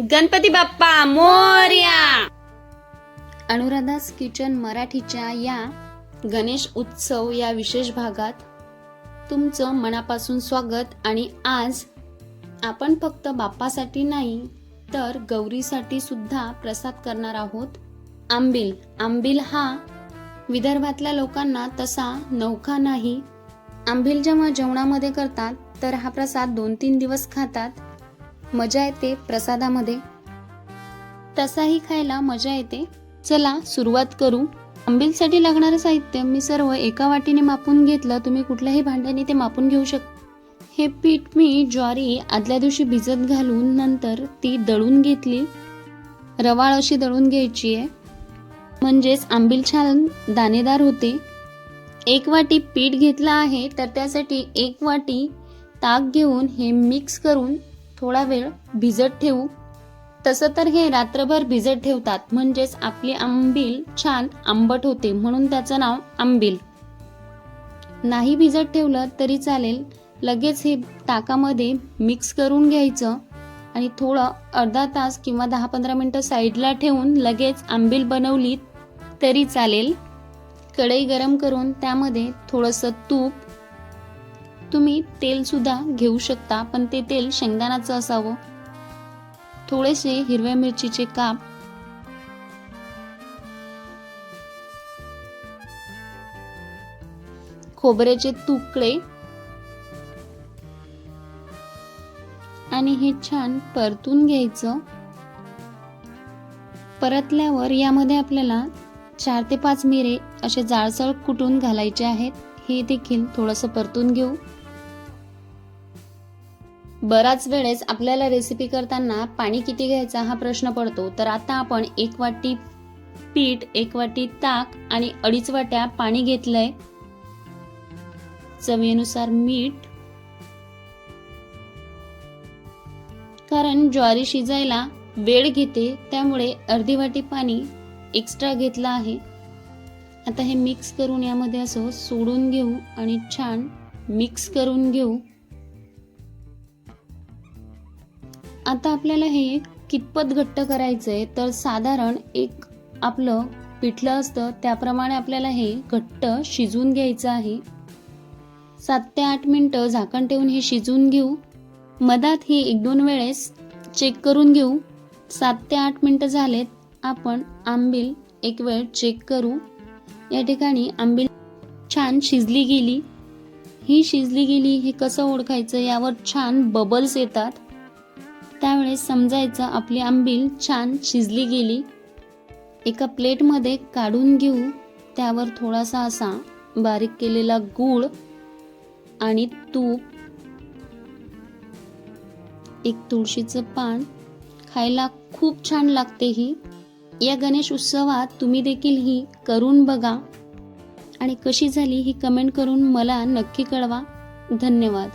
Ganpati Bappa Morya. अनुराधास kitchen मराठीच्या या गणेश उत्सव या विशेष भागात तुमचं मनापासून स्वागत आणि आज आपण फक्त बाप्पासाठी नाही तर गौरीसाठी सुद्धा प्रसाद करणार आहोत आंबिल. आंबिल हा विदर्भातल्या लोकांना तसा नौका नाही. आंबिल जेव्हा जेवणामध्ये करतात तर हा प्रसाद दोन तीन दिवस खातात. मजा येते प्रसादामध्ये? तसाही खायला मजा येते. चला सुरुवात करू. आंबीलसाठी लागणारं साहित्य मी सर्व एका वाटीने मापून घेतलं. तुम्ही कुठल्याही भांड्याने ते मापून घेऊ शकता हे पीठ मी ज्वारी आदल्या दिवशी भिजत घालून नंतर ती दळून घेतली. रवाळ अशी दळून घ्यायची आहे. म्हणजेच आंबील छान दाणेदार होते. एक वाटी पीठ घेतलं आहे तर त्यासाठी एक वाटी ताक घेऊन हे मिक्स करून थोडा वेळ भिजत ठेवू. तसं तर हे रात्रभर भिजत ठेवतात म्हणजेच आपली आंबील छान आंबट होते म्हणून त्याचं नाव आंबील. नाही भिजत ठेवलं तरी चालेल. लगेच हे ताकामध्ये मिक्स करून घ्यायचं आणि थोडं अर्धा तास किंवा दहा पंधरा मिनटं साईडला ठेवून लगेच आंबील बनवली तरी चालेल. कढई गरम करून त्यामध्ये थोडंसं तूप तुम्ही तेल सुद्धा घेऊ शकता पण ते तेल शेंगदाण्याचं असावं. थोडेसे हिरव्या मिरचीचे काप. खोबऱ्याचे तुकडे. आणि हे छान परतून घ्यायचं. परतल्यावर यामध्ये आपल्याला चार ते पाच मिरे असे जाळसळ कुटून घालायचे आहेत. हे देखील थोडंसं परतून घेऊ. बराच वेळेस आपल्याला रेसिपी करताना पाणी किती घ्यायचा हा प्रश्न पडतो तर आता आपण एक वाटी पीठ एक वाटी ताक आणि अडीच वाट्या पाणी घेतलंय. चवीनुसार मीठ. कारण ज्वारी शिजायला वेळ घेते त्यामुळे अर्धी वाटी पाणी एक्स्ट्रा घेतलं आहे. आता हे मिक्स करून यामध्ये असं सोडून घेऊ आणि छान मिक्स करून घेऊ. आता आपल्याला हे कितपत घट्ट करायचं आहे तर साधारण एक आपलं पिठलं असतं त्याप्रमाणे आपल्याला हे घट्ट शिजवून घ्यायचं आहे. सात ते आठ मिनटं झाकण ठेवून हे शिजवून घेऊ. मधात ही एक दोन वेळेस चेक करून घेऊ. सात ते आठ मिनटं झालेत आपण आंबील एक वेळ चेक करू. या ठिकाणी आंबील छान शिजली गेली. ही शिजली गेली हे कसं ओळखायचं? यावर छान बबल्स येतात. त्यावेळेस समजायचं आपली आंबील छान शिजली गेली. एका प्लेटमध्ये काढून घेऊ. त्यावर थोडासा असा बारीक केलेला गूळ आणि तूप एक तुळशीचं पान. खायला खूप छान लागते ही. या गणेश उत्सवात तुम्ही देखील ही करून बघा. आणि कशी झाली ही कमेंट करून मला नक्की कळवा. धन्यवाद.